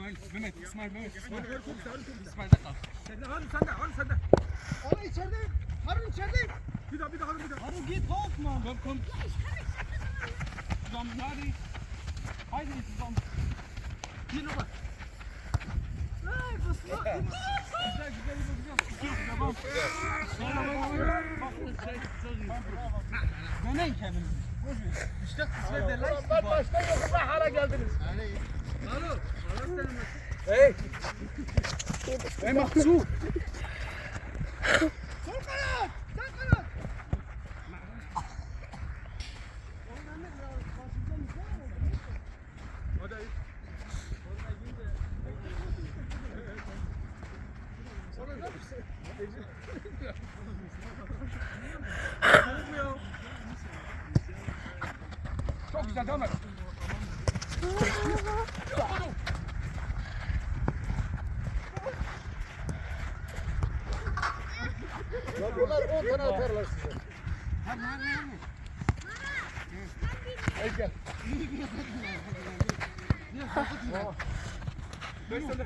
İsmail, Mehmet, İsmail, Mehmet, İsmail. Harun güzel, Harun güzel. İsmail'de kal. Sen de Harun sen de, Harun sen de. Ana içeride. Harun içeride. Bir daha, bir daha Harun bir daha. Harun git korkma. Komm, komm. Zusammen, Nadi. Heidi, zusammen. Hier nochmal. Ay fıstık. Güzel, güzel, güzel, güzel. Tamam. Sonra bak, bak, bak, şey, sorry. Dönen kendini. Boş ver. İşte kısmet derler. Ben baştan yoksa hara geldiniz. Harun. Allah senin olsun. Hey. Ey, mach zu. Sol kanat. Sağ kanat. O da iyi. Çok güzel, devam et. Ya bunlar 10 tane atarlar size. Hadi hadi hadi. Hey gel. Ben sana